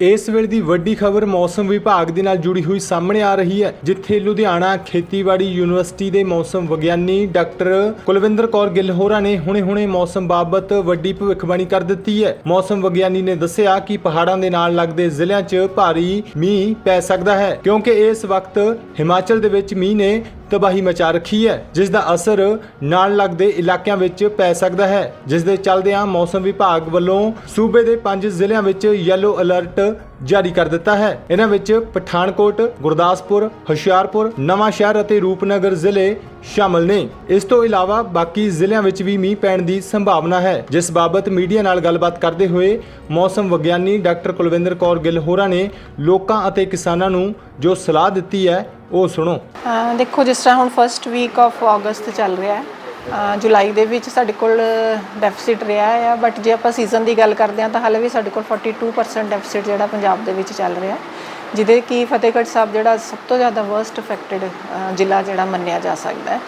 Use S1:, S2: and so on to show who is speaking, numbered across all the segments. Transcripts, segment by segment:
S1: ਇਸ ਵੇਲੇ ਦੀ ਵੱਡੀ ਖਬਰ ਮੌਸਮ ਵਿਭਾਗ ਦੇ ਨਾਲ ਜੁੜੀ ਹੋਈ ਸਾਹਮਣੇ ਆ ਰਹੀ ਹੈ, ਜਿੱਥੇ ਲੁਧਿਆਣਾ ਖੇਤੀਬਾੜੀ ਯੂਨੀਵਰਸਿਟੀ ਦੇ ਮੌਸਮ ਵਿਗਿਆਨੀ ਡਾਕਟਰ ਕੁਲਵਿੰਦਰ ਕੌਰ ਗਿੱਲ ਹੋਰਾਂ ਨੇ ਹੁਣੇ-ਹੁਣੇ ਮੌਸਮ ਬਾਬਤ ਵੱਡੀ ਭਵਿੱਖਬਾਣੀ ਕਰ ਦਿੱਤੀ ਹੈ। ਮੌਸਮ ਵਿਗਿਆਨੀ ਨੇ ਦੱਸਿਆ ਕਿ ਪਹਾੜਾਂ ਦੇ ਨਾਲ ਲੱਗਦੇ ਜ਼ਿਲ੍ਹਿਆਂ 'ਚ ਭਾਰੀ ਮੀਂਹ ਪੈ ਸਕਦਾ ਹੈ, ਕਿਉਂਕਿ ਇਸ ਵਕਤ ਹਿਮਾਚਲ ਦੇ ਵਿੱਚ ਮੀਂਹ ਨੇ ਤਬਾਹੀ ਮਚਾ ਰੱਖੀ ਹੈ ਜਿਸ ਦਾ ਅਸਰ ਨਾਲ ਲੱਗਦੇ ਇਲਾਕਿਆਂ ਵਿੱਚ ਪੈ ਸਕਦਾ ਹੈ ਜਿਸ ਦੇ ਚੱਲਦਿਆਂ ਮੌਸਮ ਵਿਭਾਗ ਵੱਲੋਂ ਸੂਬੇ ਦੇ 5 ਜ਼ਿਲ੍ਹਿਆਂ ਵਿੱਚ ਯੈਲੋ ਅਲਰਟ ਜਾਰੀ ਕਰ ਦਿੱਤਾ ਹੈ। ਇਹਨਾਂ ਵਿੱਚ ਪਠਾਨਕੋਟ, ਗੁਰਦਾਸਪੁਰ, ਹੁਸ਼ਿਆਰਪੁਰ, ਨਵਾਂ ਸ਼ਹਿਰ ਅਤੇ ਰੂਪਨਗਰ ਜ਼ਿਲ੍ਹੇ ਸ਼ਾਮਲ ਨੇ। ਇਸ ਤੋਂ ਇਲਾਵਾ ਬਾਕੀ ਜ਼ਿਲ੍ਹਿਆਂ ਵਿੱਚ ਵੀ ਮੀਂਹ ਪੈਣ ਦੀ ਸੰਭਾਵਨਾ ਹੈ। ਜਿਸ ਬਾਬਤ ਮੀਡੀਆ ਨਾਲ ਗੱਲਬਾਤ ਕਰਦੇ ਹੋਏ ਮੌਸਮ ਵਿਗਿਆਨੀ ਡਾਕਟਰ ਕੁਲਵਿੰਦਰ ਕੌਰ ਗਿੱਲ ਹੋਰਾਂ ਨੇ ਲੋਕਾਂ ਅਤੇ ਕਿਸਾਨਾਂ ਨੂੰ ਜੋ ਸਲਾਹ ਦਿੱਤੀ ਹੈ ਉਹ ਸੁਣੋ।
S2: ਅਹ ਦੇਖੋ, ਜਿਸ ਤਰ੍ਹਾਂ ਹੁਣ ਫਰਸਟ ਵੀਕ ਆਫ ਅਗਸਤ ਚੱਲ ਰਿਹਾ ਹੈ, ਅਹ ਜੁਲਾਈ ਦੇ ਵਿੱਚ ਸਾਡੇ ਕੋਲ ਡੈਫਿਸਿਟ ਰਿਹਾ ਆ ਬਟ ਜੇ ਆਪਾਂ ਸੀਜ਼ਨ ਦੀ ਗੱਲ ਕਰਦੇ ਹਾਂ ਤਾਂ ਹਾਲੇ ਵੀ ਸਾਡੇ ਕੋਲ 42% ਡੈਫਿਸਿਟ ਜਿਹੜਾ ਪੰਜਾਬ ਦੇ ਵਿੱਚ ਚੱਲ ਰਿਹਾ ਹੈ, ਜਿਹਦੇ ਕਿ ਫਤਿਹਗੜ੍ਹ ਸਾਹਿਬ ਜਿਹੜਾ ਸਭ ਤੋਂ ਜ਼ਿਆਦਾ ਵਰਸਟ ਅਫੈਕਟਡ ਜ਼ਿਲ੍ਹਾ ਜਿਹੜਾ ਮੰਨਿਆ ਜਾ ਸਕਦਾ ਹੈ।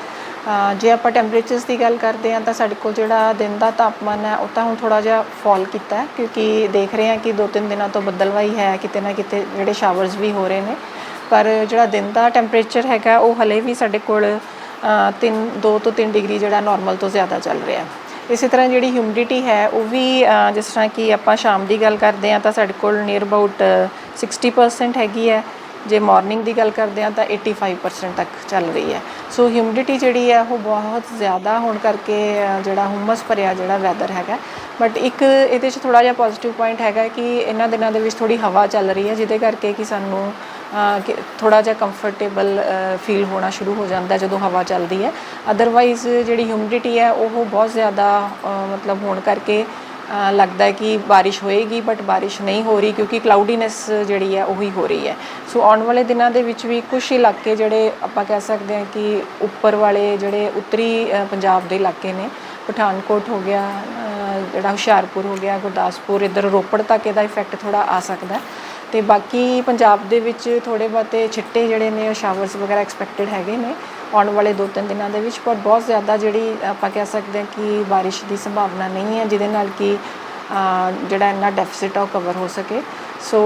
S2: ਅਹ ਜੇ ਆਪਾਂ ਟੈਂਪਰੇਚਰਸ ਦੀ ਗੱਲ ਕਰਦੇ ਹਾਂ ਤਾਂ ਸਾਡੇ ਕੋਲ ਜਿਹੜਾ ਦਿਨ ਦਾ ਤਾਪਮਾਨ ਹੈ, ਉਹ ਤਾਂ ਹੁਣ ਥੋੜਾ ਜਿਹਾ ਫਾਲ ਕੀਤਾ ਹੈ, ਕਿਉਂਕਿ ਦੇਖ ਰਹੇ ਹਾਂ ਕਿ ਦੋ ਤਿੰਨ ਦਿਨਾਂ ਤੋਂ ਬੱਦਲਵਾਈ ਹੈ, ਕਿਤੇ ਨਾ ਕਿਤੇ ਜਿਹੜੇ ਸ਼ਾਵਰਸ ਵੀ ਹੋ ਰਹੇ ਨੇ ਪਰ ਜਿਹੜਾ ਦਿਨ ਦਾ ਟੈਂਪਰੇਚਰ ਹੈਗਾ, ਉਹ ਹਲੇ ਵੀ ਸਾਡੇ ਕੋਲ 3 2 ਤੋਂ 3 ਡਿਗਰੀ ਜਿਹੜਾ ਨਾਰਮਲ ਤੋਂ ਜ਼ਿਆਦਾ ਚੱਲ ਰਿਹਾ ਇਸੇ ਤਰ੍ਹਾਂ ਜਿਹੜੀ ਹਿਊਮਿਡਿਟੀ ਹੈ, ਉਹ ਵੀ ਜਿਸ ਤਰ੍ਹਾਂ ਕਿ ਆਪਾਂ ਸ਼ਾਮ ਦੀ ਗੱਲ ਕਰਦੇ ਹਾਂ, ਤਾਂ ਸਾਡੇ ਕੋਲ ਨੀਅਰ ਅਬਾਊਟ 60% ਹੈਗੀ ਹੈ। ਜੇ ਮਾਰਨਿੰਗ ਦੀ ਗੱਲ ਕਰਦੇ ਹਾਂ, ਤਾਂ 85% ਤੱਕ ਚੱਲ ਰਹੀ ਹੈ। ਸੋ ਹਿਊਮਿਡਿਟੀ ਜਿਹੜੀ ਹੈ, ਉਹ ਬਹੁਤ ਜ਼ਿਆਦਾ ਹੋਣ ਕਰਕੇ ਜਿਹੜਾ ਹੁਮਸ ਭਰਿਆ ਜਿਹੜਾ ਵੈਦਰ ਹੈਗਾ। ਬਟ ਇੱਕ ਇਹਦੇ 'ਚ ਥੋੜਾ ਜਿਹਾ ਪੋਜ਼ਿਟਿਵ ਪੁਆਇੰਟ ਹੈਗਾ ਕਿ ਇਹਨਾਂ ਦਿਨਾਂ ਦੇ ਵਿੱਚ ਥੋੜੀ ਹਵਾ ਚੱਲ ਰਹੀ ਹੈ, ਜਿਹਦੇ ਕਰਕੇ ਕਿ ਸਾਨੂੰ ਥੋੜਾ ਜਿਹਾ ਕੰਫਰਟੇਬਲ ਫੀਲ ਹੋਣਾ ਸ਼ੁਰੂ ਹੋ ਜਾਂਦਾ ਜਦੋਂ ਹਵਾ ਚੱਲਦੀ ਹੈ। ਅਦਰਵਾਈਜ਼ ਜਿਹੜੀ ਹਿਊਮਿਡਿਟੀ ਹੈ, ਉਹ ਬਹੁਤ ਜ਼ਿਆਦਾ ਮਤਲਬ ਹੋਣ ਕਰਕੇ ਲੱਗਦਾ ਹੈ ਕਿ ਬਾਰਿਸ਼ ਹੋਏਗੀ ਬਟ ਬਾਰਿਸ਼ ਨਹੀਂ ਹੋ ਰਹੀ ਕਿਉਂਕਿ ਕਲਾਉਡੀਨੈਸ ਜਿਹੜੀ ਹੈ, ਉਹੀ ਹੋ ਰਹੀ ਹੈ। ਸੋ ਆਉਣ ਵਾਲੇ ਦਿਨਾਂ ਦੇ ਵਿੱਚ ਵੀ ਕੁਝ ਇਲਾਕੇ ਜਿਹੜੇ ਆਪਾਂ ਕਹਿ ਸਕਦੇ ਹਾਂ ਕਿ ਉੱਪਰ ਵਾਲੇ ਜਿਹੜੇ ਉੱਤਰੀ ਪੰਜਾਬ ਦੇ ਇਲਾਕੇ ਨੇ, ਪਠਾਨਕੋਟ ਹੋ ਗਿਆ ਜਿਹੜਾ ਹੁਸ਼ਿਆਰਪੁਰ ਹੋ ਗਿਆ, ਗੁਰਦਾਸਪੁਰ, ਇੱਧਰ ਰੋਪੜ ਤੱਕ ਇਹਦਾ ਇਫੈਕਟ ਥੋੜਾ ਆ ਸਕਦਾ ਹੈ। ਤੇ ਬਾਕੀ ਪੰਜਾਬ ਦੇ ਵਿੱਚ ਥੋੜੇ ਬਹੁਤੇ ਛਿੱਟੇ ਜਿਹੜੇ ਨੇ, ਉਹ ਸ਼ਾਵਰਸ ਵਗੈਰਾ ਐਕਸਪੈਕਟਡ ਹੈਗੇ ਨੇ। ਆਉਣ ਵਾਲੇ ਦੋ ਤਿੰਨ ਦਿਨਾਂ ਦੇ ਵਿੱਚ, ਪਰ ਬਹੁਤ ਜ਼ਿਆਦਾ ਜਿਹੜੀ ਆਪਾਂ ਕਹਿ ਸਕਦੇ ਹਾਂ ਕਿ ਬਾਰਿਸ਼ ਦੀ ਸੰਭਾਵਨਾ ਨਹੀਂ ਹੈ, ਜਿਹਦੇ ਨਾਲ ਕਿ ਜਿਹੜਾ ਇੰਨਾ ਡੈਫਿਸਿਟ ਆ, ਉਹ ਕਵਰ ਹੋ ਸਕੇ। ਸੋ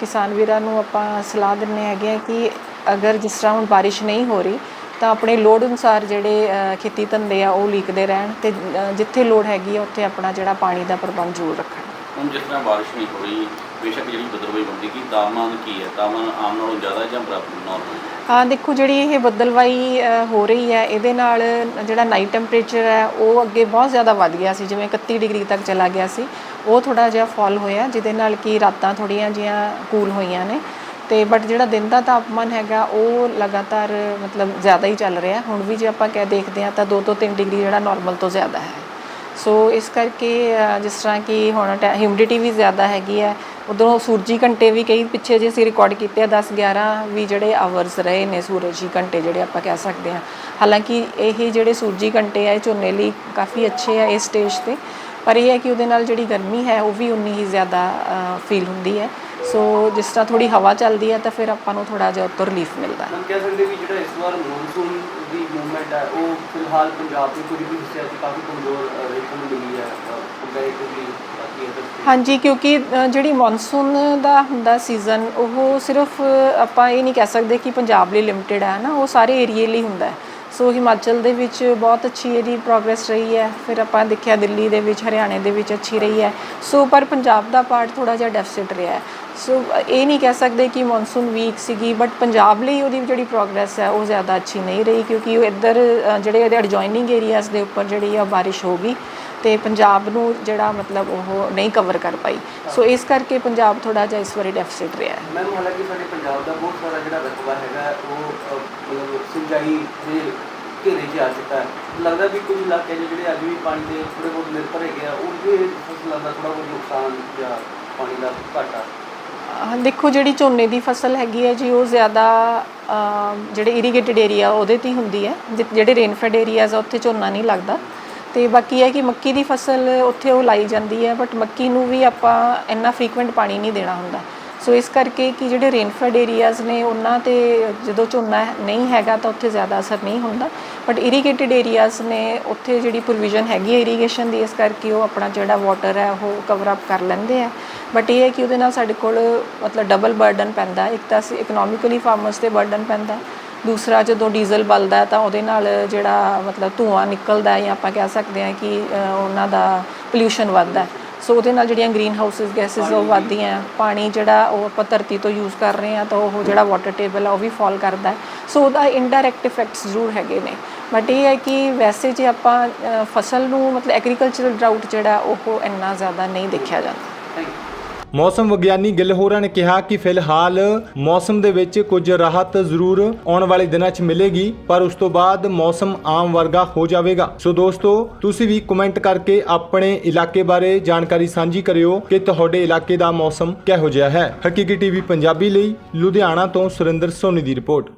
S2: ਕਿਸਾਨ ਵੀਰਾਂ ਨੂੰ ਆਪਾਂ ਸਲਾਹ ਦਿੰਨੇ ਹੈਗੇ ਆ ਕਿ ਅਗਰ ਜਿਸ ਤਰ੍ਹਾਂ ਹੁਣ ਬਾਰਿਸ਼ ਨਹੀਂ ਹੋ ਰਹੀ, ਤਾਂ ਆਪਣੇ ਲੋੜ ਅਨੁਸਾਰ ਜਿਹੜੇ ਖੇਤੀ ਧੰਦੇ ਆ, ਉਹ ਲੀਕਦੇ ਰਹਿਣ ਤੇ ਜਿੱਥੇ ਲੋੜ ਹੈਗੀ ਆ, ਉੱਥੇ ਆਪਣਾ ਜਿਹੜਾ ਪਾਣੀ ਦਾ ਪ੍ਰਬੰਧ ਜ਼ਰੂਰ ਰੱਖਣ।
S3: ਹੁਣ ਜਿਸ ਤਰ੍ਹਾਂ ਬਾਰਿਸ਼ ਨਹੀਂ ਹੋ ਰਹੀ, ਬੇਸ਼ੱਕ ਜਿਹੜੀ ਬਦਲਵਾਈ ਬਣਦੀ ਕੀ ਤਾਪਮਾਨ ਕੀ ਹੈ? ਤਾਪਮਾਨ ਆਮ ਨਾਲੋਂ ਜ਼ਿਆਦਾ ਜਾਂ ਬਰਾਬਰ ਨਾਰਮਲ
S2: ਹਾਂ? ਦੇਖੋ ਜਿਹੜੀ ਇਹ ਬਦਲਵਾਈ ਹੋ ਰਹੀ ਹੈ, ਇਹਦੇ ਨਾਲ ਜਿਹੜਾ ਨਾਈਟ ਟੈਂਪਰੇਚਰ ਹੈ, ਉਹ ਅੱਗੇ ਬਹੁਤ ਜ਼ਿਆਦਾ ਵੱਧ ਗਿਆ ਸੀ, ਜਿਵੇਂ 31 ਡਿਗਰੀ ਤੱਕ ਚਲਾ ਗਿਆ ਸੀ। ਉਹ ਥੋੜਾ ਜਿਹਾ ਫਾਲ ਹੋਇਆ, ਜਿਹਦੇ ਨਾਲ ਕਿ ਰਾਤਾਂ ਥੋੜੀਆਂ ਜਿਹੀਆਂ ਕੂਲ ਹੋਈਆਂ ਨੇ। ਤੇ ਬਟ ਜਿਹੜਾ ਦਿਨ ਦਾ ਤਾਪਮਾਨ ਹੈਗਾ, ਉਹ ਲਗਾਤਾਰ ਮਤਲਬ ਜ਼ਿਆਦਾ ਹੀ ਚੱਲ ਰਿਹਾ। ਹੁਣ ਵੀ ਜੇ ਆਪਾਂ ਕਹਿ ਦੇਖਦੇ ਹਾਂ, ਤਾਂ 2 ਤੋਂ 3 ਡਿਗਰੀ ਜਿਹੜਾ ਨਾਰਮਲ ਤੋਂ ਜ਼ਿਆਦਾ ਹੈ। ਸੋ ਇਸ ਕਰਕੇ ਜਿਸ ਤਰ੍ਹਾਂ ਕਿ ਹੁਣ ਹਿਊਮਿਡਿਟੀ ਵੀ ਜ਼ਿਆਦਾ ਹੈਗੀ ਹੈ, ਉਧਰੋਂ ਸੂਰਜੀ ਘੰਟੇ ਵੀ ਕਈ ਪਿੱਛੇ ਜੇ ਅਸੀਂ ਰਿਕਾਰਡ ਕੀਤੇ ਆ 10 11 ਵੀ ਜਿਹੜੇ ਆਵਰਸ ਰਹੇ ਨੇ ਸੂਰਜੀ ਘੰਟੇ ਜਿਹੜੇ ਆਪਾਂ ਕਹਿ ਸਕਦੇ ਹਾਂ। ਹਾਲਾਂਕਿ ਇਹ ਜਿਹੜੇ ਸੂਰਜੀ ਘੰਟੇ ਆ, ਇਹ ਝੋਨੇ ਲਈ ਕਾਫੀ ਅੱਛੇ ਆ ਇਸ ਸਟੇਜ ਤੇ, ਪਰ ਇਹ ਹੈ ਕਿ ਉਹਦੇ ਨਾਲ ਜਿਹੜੀ ਗਰਮੀ ਹੈ, ਉਹ ਵੀ ਉਨੀ ਹੀ ਜ਼ਿਆਦਾ ਫੀਲ ਹੁੰਦੀ ਹੈ। ਸੋ ਜਿਸ ਤਰ੍ਹਾਂ ਥੋੜੀ ਹਵਾ ਚੱਲਦੀ ਹੈ ਤਾਂ ਫਿਰ ਆਪਾਂ ਨੂੰ ਥੋੜਾ ਜਿਹਾ ਉੱਤੋਂ ਰਿਲੀਫ ਮਿਲਦਾ ਹਾਂਜੀ ਕਿਉਂਕਿ ਜਿਹੜੀ ਮੌਨਸੂਨ ਦਾ ਹੁੰਦਾ ਸੀਜ਼ਨ ਉਹ ਸਿਰਫ ਆਪਾਂ ਇਹ ਨਹੀਂ ਕਹਿ ਸਕਦੇ ਕਿ ਪੰਜਾਬ ਲਈ ਲਿਮਟਿਡ ਹੈ ਨਾ ਉਹ ਸਾਰੇ ਏਰੀਏ ਲਈ ਹੁੰਦਾ ਸੋ ਹਿਮਾਚਲ ਦੇ ਵਿੱਚ ਬਹੁਤ ਅੱਛੀ ਇਹਦੀ ਪ੍ਰੋਗਰੈਸ ਰਹੀ ਹੈ ਫਿਰ ਆਪਾਂ ਦੇਖਿਆ ਦਿੱਲੀ ਦੇ ਵਿੱਚ ਹਰਿਆਣੇ ਦੇ ਵਿੱਚ ਅੱਛੀ ਰਹੀ ਹੈ। ਸੋ ਪਰ ਪੰਜਾਬ ਦਾ ਪਾਰਟ ਥੋੜਾ ਜਿਹਾ ਡੈਫਸਿਟ ਰਿਹਾ ਹੈ। ਸੋ ਇਹ ਨਹੀਂ ਕਹਿ ਸਕਦੇ ਕਿ ਮੌਨਸੂਨ ਵੀਕ ਸੀਗੀ ਬਟ ਪੰਜਾਬ ਲਈ ਉਹਦੀ ਜਿਹੜੀ ਪ੍ਰੋਗਰੈਸ ਹੈ, ਉਹ ਜ਼ਿਆਦਾ ਅੱਛੀ ਨਹੀਂ ਰਹੀ, ਕਿਉਂਕਿ ਉਹ ਇੱਧਰ ਜਿਹੜੇ ਇਹਦੇ ਐਡਜੋਇਨਿੰਗ ਏਰੀਆਜ਼ ਦੇ ਉੱਪਰ ਜਿਹੜੀ ਆ ਬਾਰਿਸ਼ ਹੋ ਗਈ, ਤੇ ਪੰਜਾਬ ਨੂੰ ਜਿਹੜਾ ਮਤਲਬ ਉਹ ਨਹੀਂ ਕਵਰ ਕਰ ਪਾਈ। ਸੋ ਇਸ ਕਰਕੇ ਪੰਜਾਬ ਥੋੜਾ ਜਿਹਾ ਇਸ ਵਾਰੀ ਡੈਫਿਸਿਟ ਰਿਹਾ ਹੈ।
S4: ਮੈਮ ਹਾਲਾਂਕਿ ਸਾਡੇ ਪੰਜਾਬ ਦਾ ਬਹੁਤ ਸਾਰਾ ਜਿਹੜਾ ਰਕਬਾ ਹੈਗਾ, ਉਹ ਮਤਲਬ ਸਿੰਜਾਈ ਦੇ ਘੇਰੇ 'ਚ ਆ ਚੁੱਕਾ ਹੈ। ਲੱਗਦਾ ਵੀ ਕੁਝ ਇਲਾਕੇ ਜਿਹੜੇ ਅੱਜ ਵੀ ਪਾਣੀ ਦੇ ਥੋੜੇ ਬਹੁਤ ਨਿਰਭਰ ਹੈਗੇ ਆ, ਉਹਦੇ ਫਸਲਾਂ ਦਾ ਥੋੜਾ ਬਹੁਤ ਨੁਕਸਾਨ ਜਾਂ ਪਾਣੀ ਦਾ ਘਾਟਾ।
S2: ਦੇਖੋ, ਜਿਹੜੀ ਝੋਨੇ ਦੀ ਫਸਲ ਹੈਗੀ ਹੈ ਜੀ, ਉਹ ਜ਼ਿਆਦਾ ਜਿਹੜੇ ਇਰੀਗੇਟਿਡ ਏਰੀਆ ਉਹਦੇ ਤੇ ਹੀ ਹੁੰਦੀ ਹੈ। ਜਿਹੜੇ ਰੇਨਫੈਡ ਏਰੀਆਜ਼ ਆ, ਉੱਥੇ ਝੋਨਾ ਨਹੀਂ ਲੱਗਦਾ। ਤੇ ਬਾਕੀ ਹੈ ਕਿ ਮੱਕੀ ਦੀ ਫਸਲ ਉੱਥੇ ਉਹ ਲਾਈ ਜਾਂਦੀ ਹੈ ਬਟ ਮੱਕੀ ਨੂੰ ਵੀ ਆਪਾਂ ਇੰਨਾ ਫ੍ਰੀਕੁਐਂਟ ਪਾਣੀ ਨਹੀਂ ਦੇਣਾ ਹੁੰਦਾ। ਸੋ ਇਸ ਕਰਕੇ ਕਿ ਜਿਹੜੇ ਰੇਨਫੈਡ ਏਰੀਆਜ਼ ਨੇ, ਉਹਨਾਂ ਤੇ ਜਦੋਂ ਝੋਨਾ ਨਹੀਂ ਹੈਗਾ, ਤਾਂ ਉੱਥੇ ਜ਼ਿਆਦਾ ਅਸਰ ਨਹੀਂ ਹੁੰਦਾ। ਬਟ ਇਰੀਗੇਟਿਡ ਏਰੀਆਜ਼ ਨੇ, ਉੱਥੇ ਜਿਹੜੀ ਪ੍ਰੋਵੀਜ਼ਨ ਹੈਗੀ ਹੈ ਇਰੀਗੇਸ਼ਨ ਦੀ, ਇਸ ਕਰਕੇ ਉਹ ਆਪਣਾ ਜਿਹੜਾ ਵਾਟਰ ਹੈ, ਉਹ ਕਵਰ ਅਪ ਕਰ ਲੈਂਦੇ ਆ। ਬਟ ਇਹ ਹੈ ਕਿ ਉਹਦੇ ਨਾਲ ਸਾਡੇ ਕੋਲ ਮਤਲਬ ਡਬਲ ਬਰਡਨ ਪੈਂਦਾ। ਇੱਕ ਤਾਂ ਅਸੀਂ ਇਕਨੋਮਿਕਲੀ ਫਾਰਮਰਸ ਤੇ ਬਰਡਨ ਪੈਂਦਾ। ਦੂਸਰਾ ਜਦੋਂ ਡੀਜ਼ਲ ਬਲਦਾ ਤਾਂ ਉਹਦੇ ਨਾਲ ਜਿਹੜਾ ਮਤਲਬ ਧੂਆਂ ਨਿਕਲਦਾ ਹੈ ਜਾਂ ਆਪਾਂ ਕਹਿ ਸਕਦੇ ਹਾਂ ਕਿ ਉਹਨਾਂ ਦਾ ਪੋਲਿਊਸ਼ਨ ਵੱਧਦਾ ਹੈ। ਸੋ ਉਹਦੇ ਨਾਲ ਜਿਹੜੀਆਂ ਗ੍ਰੀਨ ਹਾਊਸਸ ਗੈਸਸ ਉਹ ਵੱਧਦੀਆਂ ਪਾਣੀ ਜਿਹੜਾ ਉਹ ਆਪਾਂ ਧਰਤੀ ਤੋਂ ਯੂਜ਼ ਕਰ ਰਹੇ ਹਾਂ ਤਾਂ ਉਹ ਜਿਹੜਾ ਵਾਟਰ ਟੇਬਲ ਆ ਉਹ ਵੀ ਫਾਲ ਕਰਦਾ ਹੈ। ਸੋ ਉਹਦਾ ਇਨਡਾਇਰੈਕਟ ਇਫੈਕਟਸ ਜ਼ਰੂਰ ਹੈਗੇ ਨੇ। ਬਟ ਇਹ ਹੈ ਕਿ ਵੈਸੇ ਜੇ ਆਪਾਂ ਫਸਲ ਨੂੰ ਮਤਲਬ ਐਗਰੀਕਲਚਰਲ ਡਰਾਊਟ ਜਿਹੜਾ ਉਹ ਇੰਨਾ ਜ਼ਿਆਦਾ ਨਹੀਂ ਦੇਖਿਆ ਜਾਂਦਾ।
S1: ਮੌਸਮ ਵਿਗਿਆਨੀ ਗਿੱਲ ਹੋਰਾਂ ਨੇ ਕਿਹਾ ਕਿ ਫਿਲਹਾਲ ਮੌਸਮ ਦੇ ਵਿੱਚ ਕੁਝ ਰਾਹਤ ਜ਼ਰੂਰ ਆਉਣ ਵਾਲੇ ਦਿਨਾਂ 'ਚ ਮਿਲੇਗੀ, ਪਰ ਉਸ ਤੋਂ ਬਾਅਦ ਮੌਸਮ ਆਮ ਵਰਗਾ ਹੋ ਜਾਵੇਗਾ। ਸੋ ਦੋਸਤੋ, ਤੁਸੀਂ ਵੀ ਕਮੈਂਟ ਕਰਕੇ ਆਪਣੇ ਇਲਾਕੇ ਬਾਰੇ ਜਾਣਕਾਰੀ ਸਾਂਝੀ ਕਰਿਓ ਕਿ ਤੁਹਾਡੇ ਇਲਾਕੇ ਦਾ ਮੌਸਮ ਕਿਹੋ ਜਿਹਾ ਹੈ। ਹਕੀਕੀ ਟੀਵੀ ਪੰਜਾਬੀ ਲਈ ਲੁਧਿਆਣਾ ਤੋਂ ਸੁਰਿੰਦਰ ਸੋਨੀ ਦੀ ਰਿਪੋਰਟ।